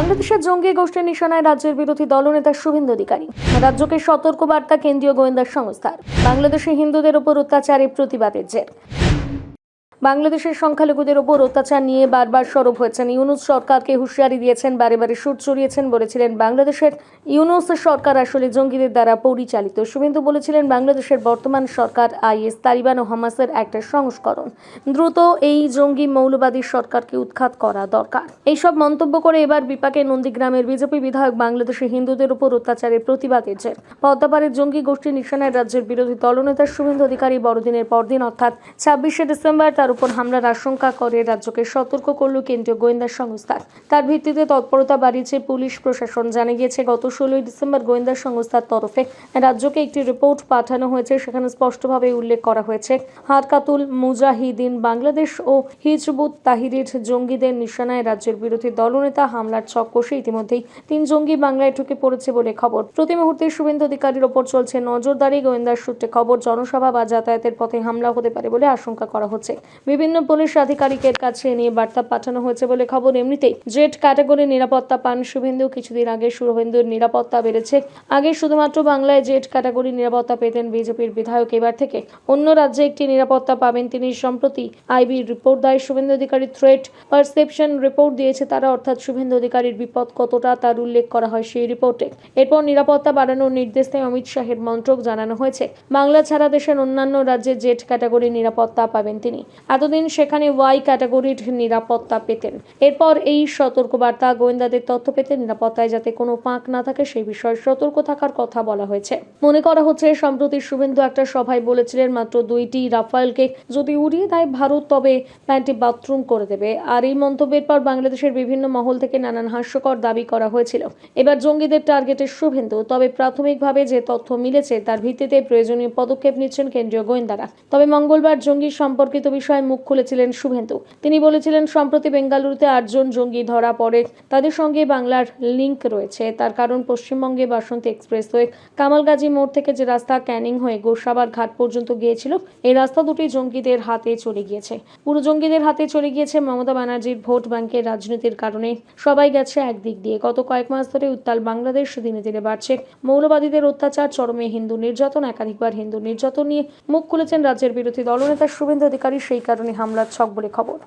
বাংলাদেশের জঙ্গি গোষ্ঠীর নিশানায় রাজ্যের বিরোধী দলনেতা শুভেন্দু অধিকারী। রাজ্যকে সতর্ক বার্তা কেন্দ্রীয় গোয়েন্দা সংস্থার। বাংলাদেশে হিন্দুদের উপর অত্যাচারের প্রতিবাদের জের। বাংলাদেশের সংখ্যালঘুদের ওপর অত্যাচার নিয়ে বারবার সরব হয়েছেন ইউনুস সরকারকে হুঁশিয়ারি দিয়েছেন বারে বারে সুর চড়িয়েছেন বলেছিলেন বাংলাদেশের ইউনুস সরকার আসলে জঙ্গিদের দ্বারা পরিচালিত। শুভেন্দু বলেছিলেন, বাংলাদেশের বর্তমান সরকার আইএস, তালিবান ও হামাসের একটা সংস্করণ। দ্রুত এই জঙ্গি মৌলবাদী সরকারকে উৎখাত করা দরকার। এইসব মন্তব্য করে এবার বিপাকে নন্দীগ্রামের বিজেপি বিধায়ক বাংলাদেশে হিন্দুদের উপর অত্যাচারের প্রতিবাদ জের পদ্মাপাড়ের জঙ্গি গোষ্ঠী নিশানায় রাজ্যের বিরোধী দলনেতা শুভেন্দু অধিকারী বড়দিনের পরদিন, অর্থাৎ ছাব্বিশে ডিসেম্বর, তার উপর হামলার আশঙ্কা করে, রাজ্যকে সতর্ক করল কেন্দ্রীয় গোয়েন্দা সংস্থা তার ভিত্তিতে তৎপরতা বাড়িয়েছে পুলিশ প্রশাসন। জানা গিয়েছে, গত ষোলোই ডিসেম্বর গোয়েন্দা সংস্থার তরফে রাজ্যকে একটি রিপোর্ট পাঠানো হয়েছে। সেখানে স্পষ্টভাবে উল্লেখ করা হয়েছে, হারকাতুল মুজাহিদিন বাংলাদেশ ও হিজবুত তাহিরের জঙ্গিদের নিশানায় রাজ্যের বিরোধী দলনেতা হামলার ছক কষে ইতিমধ্যেই তিন জঙ্গি বাংলায় ঢুকে পড়েছে বলে খবর। প্রতি মুহূর্তে শুভেন্দু অধিকারীর ওপর চলছে নজরদারি। গোয়েন্দার সূত্রে খবর, জনসভা বা যাতায়াতের পথে হামলা হতে পারে বলে আশঙ্কা করা হচ্ছে। বিভিন্ন পুলিশ আধিকারিকের কাছে নিয়ে বার্তা পাঠানো হয়েছে বলে খবর এমনিতেই। জেট ক্যাটাগরি নিরাপত্তা পান শুভেন্দু। কিছুদিন আগে শুভেন্দুর নিরাপত্তা বেড়েছে। আগে শুধুমাত্র বাংলায় জেট ক্যাটাগরি নিরাপত্তা পেতেন বিজেপির বিধায়ক। এবার থেকে অন্য রাজ্যে একটি নিরাপত্তা পাবেন তিনি সম্প্রতি। আইবি রিপোর্ট দেয়, Suvendu Adhikari threat perception report দিয়েছে তারা। অর্থাৎ শুভেন্দু অধিকারীর বিপদ কতটা তার উল্লেখ করা হয় সেই রিপোর্টে। এরপর নিরাপত্তা বাড়ানোর নির্দেশ দেয় অমিত শাহের মন্ত্রক, জানানো হয়েছে। বাংলা ছাড়া দেশের অন্যান্য রাজ্যে জেট ক্যাটাগরি নিরাপত্তা পাবেন তিনি। এতদিন সেখানে ওয়াই ক্যাটাগরির নিরাপত্তা পেতেন। এরপর এই সতর্কবার্তা গোয়েন্দাদের তথ্য পেতে নিরাপত্তায় যাতে কোনো পাঁক না থাকে, সেই বিষয়ে সতর্ক থাকার কথা বলা হয়েছে। মনে করা হচ্ছে, সম্প্রতি শুভেন্দু একটা সভায় বলেছিলেন, মাত্র দুইটি রাফায়েলকে যদি উড়িয়ে দেয় ভারত, তবে প্যান্টি বাথরুম করে দেবে। আর এই মন্তব্যের পর বাংলাদেশের বিভিন্ন মহল থেকে নানান হাস্যকর দাবি করা হয়েছিল। এবার জঙ্গিদের টার্গেটে শুভেন্দু, তবে প্রাথমিকভাবে যে তথ্য মিলেছে, তার ভিত্তিতে প্রয়োজনীয় পদক্ষেপ নিচ্ছেন কেন্দ্রীয় গোয়েন্দারা। তবে মঙ্গলবার জঙ্গি সম্পর্কিত বিষয়ে মুখ খুলেছিলেন শুভেন্দু। তিনি বলেছিলেন, সম্প্রতি বেঙ্গালুরুতে আটজন জঙ্গি ধরা পড়ে। তাদের সঙ্গে বাংলার লিংক রয়েছে। তার কারণ পশ্চিমবঙ্গে বাসন্তী এক্সপ্রেসওয়ে কামালগাজী মোড় থেকে যে রাস্তা ক্যানিং হয়ে গোসাবার ঘাট পর্যন্ত গিয়েছিল, এই রাস্তা দুটি জঙ্গিদের হাতে চলে গিয়েছে। পুরো জঙ্গিদের হাতে চলে গিয়েছে মমতা ব্যানার্জির ভোট ব্যাংকের রাজনীতির কারণে। সবাই গেছে একদিক দিয়ে। গত কয়েক মাস ধরে উত্তাল বাংলাদেশ দিনে দিনে বাড়ছে। মৌলবাদীদের অত্যাচার, চরমে হিন্দু নির্যাতন, একাধিকবার হিন্দু নির্যাতন নিয়ে মুখ খুলেছেন রাজ্যের বিরোধী দলনেতা শুভেন্দু অধিকারী। সেই কারণে হামলার ছক বলে খবর।